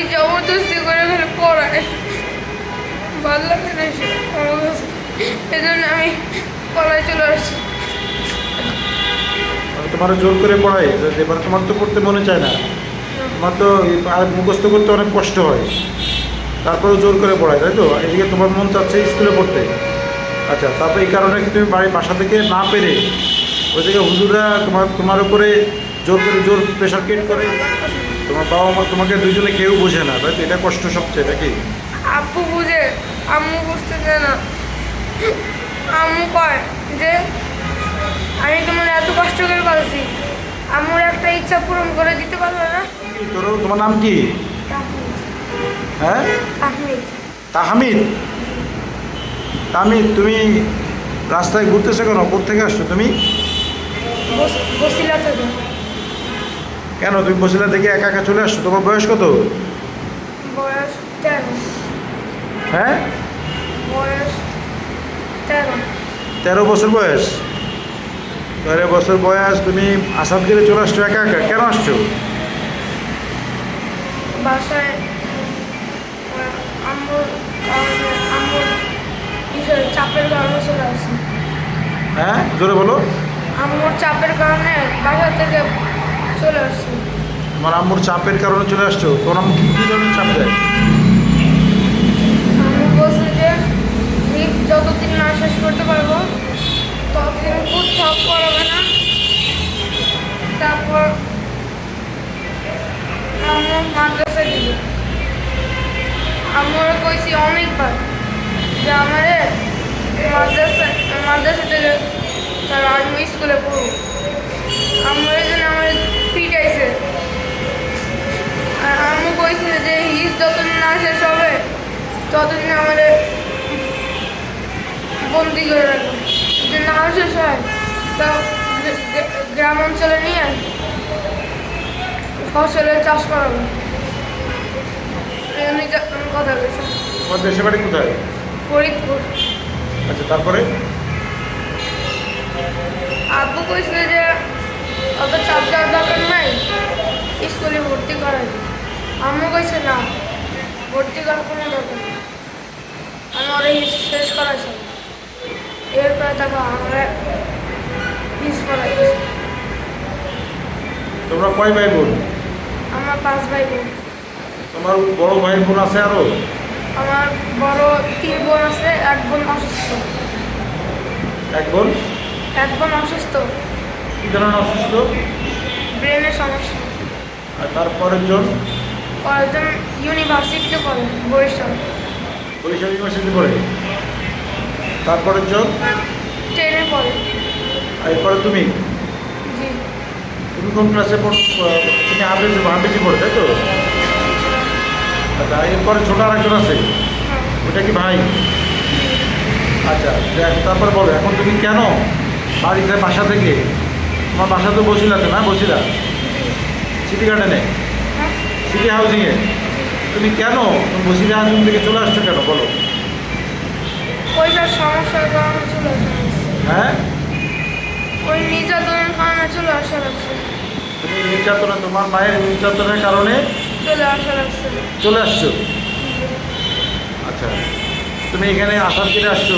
খালি জবরদস্তি করে খালি পড়ায়। ভালো লাগে না আমি পড়ায় চলে আসছি। তোমার জোর করে পড়াই তোমার তো পড়তে মনে চায় না। তোমার তো মুখস্থ করতে অনেক কষ্ট হয়। তারপরেও জোর করে পড়ায় তাই তো? এদিকে তোমার মন চাচ্ছে স্কুলে পড়তে। আচ্ছা তারপর এই কারণে কি তুমি বাড়ির বাসা থেকে না পেরে ওই থেকে হুজুরা তোমার তোমার উপরে জোর করে জোর প্রেশার ক্রিয়েট করে? তোমার বাবা মা তোমাকে দুজনে কেউ বোঝে না তাই এটা কষ্ট সবচেয়ে নাকি? আব্বু বুঝে আম্মু বুঝতে চায় না। আম্মু কয় যে আমি তোমার এত কষ্ট করে পালছি। আম্মুর একটা ইচ্ছা পূরণ করে দিতে পারবে না? তোর তোমার নাম কি? হ্যাঁ? তাহমিদ। তাহমিদ? তুমি রাস্তায় ঘুরতেছো কেন? কোথেকে আসছো তুমি? বস- বসিলা থেকে কেন তুমি বসিলা থেকে একা একা চলে আসছো? তোমার বয়স কত? হ্যাঁ? বয়স তেরো। বছর বয়স? তেরো বছর বয়স তুমি আসামগিরে চলে আসছো একা একা? কেন আসছো? বাসায় চাপের কারণে চলে আসছি। হ্যাঁ? জোরে বলো। আম্মুর চাপের কারণে বাসা থেকে চলে আসছি। তোমার আম্মুর চাপের কারণে চলে আসছো? তোমার আম্মু কী কী ধরনের চাপ দেয়? আম্মু বলছে যে নিট যতদিন না শেষ করতে পারব ততদিন কোথাও পড়াবে না। তারপর আম্মু মাদ্রাসা দিল আম্মুরে কইছি অনেকবার যে আমারে মাদ্রাসা মাদ্রাসা থেকে তার আমি স্কুলে পড়ব আমার পিটাইছে আর আম্মু কইছে যে হিস যতদিন না শেষ হবে ততদিন আমাদের বন্দি করে রাখবে। যে না শেষ হয় তা গ্রা- গ্রা- গ্রাম অঞ্চলে নিয়ে ফসলের চাষ করাবে। কথা বলেছি। তোমার দেশে বাড়ি কোথায়? ফরিদপুর। আচ্ছা তারপরে? আব্বু কইছে যে অত চাপ দেওয়ার দরকার নাই। স্কুলে ভর্তি করাই। আম্মু কইছে না ভর্তি করার কোনো দরকার নেই। আমি ওরা শেষ করাইছি এরপরে দেখো আমরা মিস করাই তোমরা কয় ভাই বোন আমার পাঁচ ভাই বোন তোমার বড় ভাই বোন আছে আরও? আমার বড় তিন বোন আছে এক বোন অসুস্থ। এক বোন? এক বোন অসুস্থ। কি ধরনের অসুস্থ? ব্রেনের সমস্যা। আর তারপরের জন? কয়েকজন ইউনিভার্সিটিতে পড়ে বরিশাল। বরিশাল ইউনিভার্সিটি পড়ে? তারপরের জন? ট্রেনে পড়ে। আর এরপরে তুমি? জি। তুমি কোন ক্লাসে পড় তুমি আবেজি আবেজি পড়ে তাই তো? আচ্ছা এরপরে ছোট আরেকজন আছে? হ্যাঁ। ওটা কি ভাই? আচ্ছা তারপরে বলো এখন তুমি কেন বাড়িতে বাসা থেকে তোমার বাসা তো বসিলাতে না? বসিলা? সিটি গার্ডেনে সিটি হাউজিংয়ে তুমি কেন তুমি বসিলা হাউজিং থেকে চলে আসছো কেন? বলো। পয়সার সমস্যার কারণে চলে হ্যাঁ? ওই নির্যাতনের কারণে চলে আসা লাগছে তুমি নির্যাতনে তোমার মায়ের নির্যাতনের কারণে চলে আসা লাগছে চলে আসছো? আচ্ছা তুমি এখানে আসার দিনে আসছো।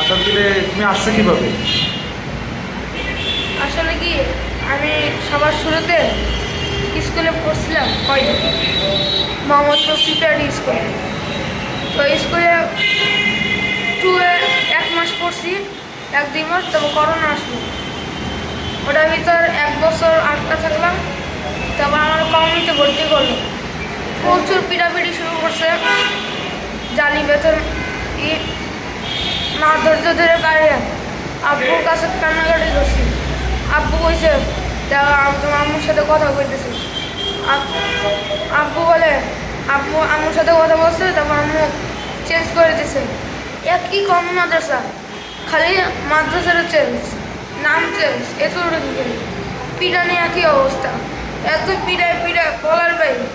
আসার দিনে তুমি আসছো কীভাবে? আসলে কি আমি সবার শুরুতে স্কুলে পড়ছিলাম কয়টা মোহাম্মদপুর প্রিপারেটরি স্কুলে। তো স্কুলে টুয়ে এক মাস পড়ছি, এক দুই মাস, তবে করোনা আসলো। ওটার ভিতর এক বছর আটকা থাকলাম, তারপর আমার কমিউনিতে ভর্তি করল। প্রচুর পিটাপিটি শুরু করছে, জালি বেতন, ই না ধৈর্য ধরে কাড়ে আব্বুর কাছে কান্নাকাটি করছি। আমি তোমার আম্মুর সাথে কথা আব- আব্বু বলে আব্বু আম্মুর সাথে কথা বলছে তারপর আম্মু চেঞ্জ করে দিছে। একই কম মাদ্রাসা? খালি মাদ্রাসারও চেঞ্জ নাম চেঞ্জ এত পিটানি একই অবস্থা। এত পিড়ায় পিড়ায় বলার বাইরে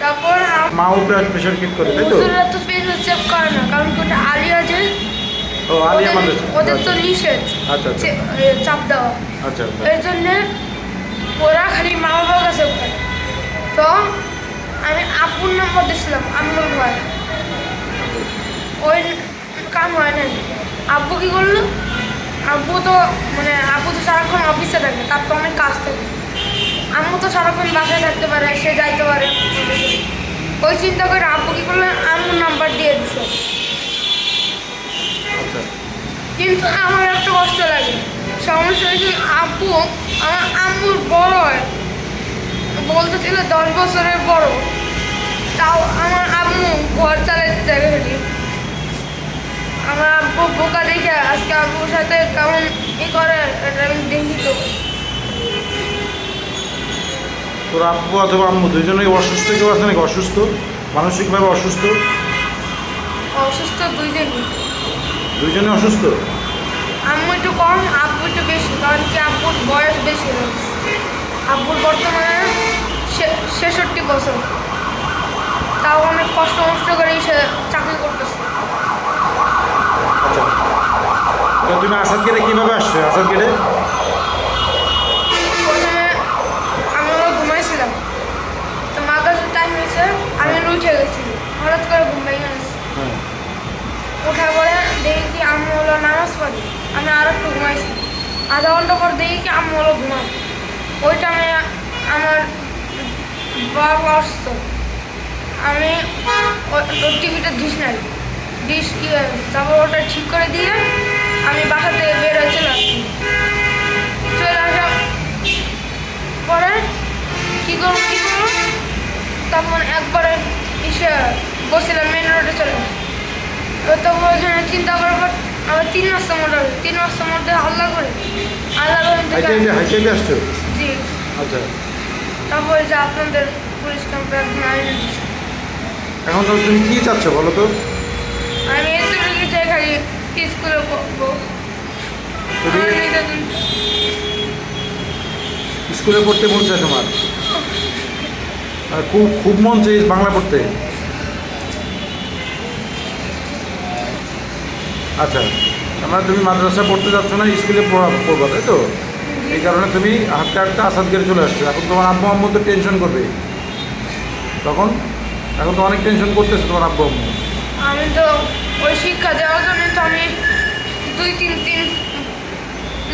তারপর মা উপরে প্রেশার কিট করে তাই তো? হুজুররা তো পেজ চেক করে না কারণ কি ওটা আলিয়া যে ও আলিয়া মাদ্রাসা ওদের তো নিষেধ আচ্ছা আচ্ছা। চাপ দেওয়া। আচ্ছা আচ্ছা। এর জন্যে ওরা খালি মা বাবার কাছে পায় তো আমি আপুর নম্বর দিয়েছিলাম আম্মুর ভয় ওই কাম হয় না আব্বু কি করল? আব্বু তো মানে আব্বু তো সারাক্ষণ অফিসে থাকে তার তো অনেক কাজ থাকে। আম্মু তো সারাক্ষণ বাসায় থাকতে পারে সে যাইতে পারে। ওই চিন্তা করে আব্বু কি করল? আম্মুর নাম্বার দিয়ে দিছে। আচ্ছা। কিন্তু আমার একটা কষ্ট লাগে। সমস্যা হয়েছে আব্বু আমার আম্মুর বড় হয়। বলতে ছিল দশ বছরের বড়। তাও আমার আম্মু ঘর চালাতে চাইবে হেঁটে আমার আব্বু বোকা দেখে আজকে আব্বুর সাথে কেমন ই করে এটা আমি দেখি তো। তোর আব্বু অথবা আম্মু দুজনেই অসুস্থ কেউ আছে নাকি? অসুস্থ? মানসিকভাবে অসুস্থ? অসুস্থ দুইজনই। দুইজনে অসুস্থ? একটু কম আব্বু একটু বেশি কারণ কি আব্বুর বয়স বেশি আব্বুর বর্তমানে ছেষট্টি বছর। তাও অনেক কষ্ট মষ্ট করেই সে চাকরি করতেছে। আচ্ছা। তো তুমি আসাদ গেটে কীভাবে আসছো? আসাদ গেটে? প্রথমে আমি ওরা ঘুমাইছিলাম। তো মাদ্রাসার টাইম হয়েছে আমি উঠে গেছি। হঠাৎ করে ঘুম ভেঙে গেছি। ওঠার পরে আম্মু হলো নামাজ পড়ি। আমি আর একটু ঘুমাইছি। আধা ঘণ্টা পর দেখি কি আম্মু হলো ঘুমাই ওই টাইমে আমার বাবা আসত। আমি টিভিটা ডিশ নাই। ডিশ তারপর ওটা ঠিক করে দিয়ে আমি বাসা থেকে বের চলে আসছি চলে আসা পরে কী করব কী করব তখন একবারে এসে বসছিলাম মেন রোডে চলে আসি। তো তখন ওইখানে চিন্তা করার পর আমার তিন মাসের মধ্যে তিন মাসের মধ্যে হাল্লা করে। করে হাইটে হাইটে আসছো? জি। আচ্ছা। তারপরে যে আপনাদের পুলিশ ক্যাম্পে। এখন তো তুমি কী চাচ্ছ বলো তো? আমি এতটুকু চাই খালি স্কুলে পড়ব স্কুলে পড়তে মন চায় তোমার? আর খুব খুব মন চাই বাংলা পড়তে? আচ্ছা। আমরা তুমি মাদ্রাসা পড়তে যাচ্ছ না, স্কুলে পড়া পড়বা, তাই তো? এই কারণে তুমি হাঁটতে হাঁটতে আসাদ গেড়ে চলে আসছো। এখন তোমার আব্বু আম্মু তো টেনশন করবে। তখন? এখন তো অনেক টেনশন করতেছে তোমার আব্বু আম্মু। আমি তো ওই শিক্ষা দেওয়ার জন্য তো আমি দুই, তিন দিন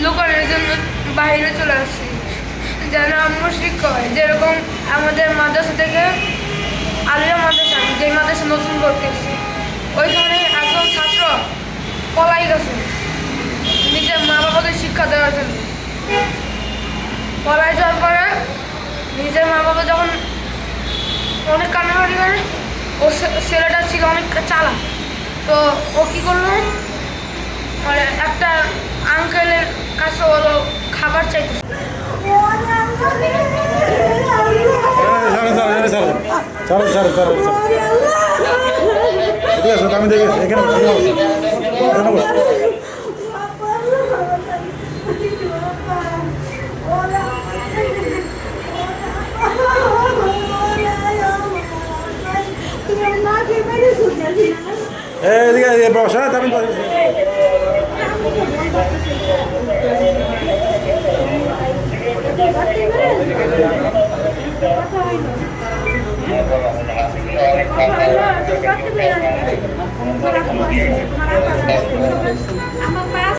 লুকানোর জন্য বাইরে চলে আসছি। যেন আমার শিক্ষা হয়। যেরকম আমাদের মাদ্রাসা থেকে আলিয়া মাদ্রাসা যেই মাদ্রাসা নতুন করতে এসেছি ওইখানে পলাই গেছে। নিজের মা বাবাকে শিক্ষা দেওয়ার জন্য। পলাই যাওয়ার পরে নিজের মা বাবা যখন অনেক কান্নাকাটি করে, ও ছেলেটা ছিল অনেক চালা তো ও কী করল? মানে একটা আঙ্কেলের কাছে ওর খাবার চাইতে। আমি দেখে এখানে এদিকে এদিকে বসা আমি Thank আমার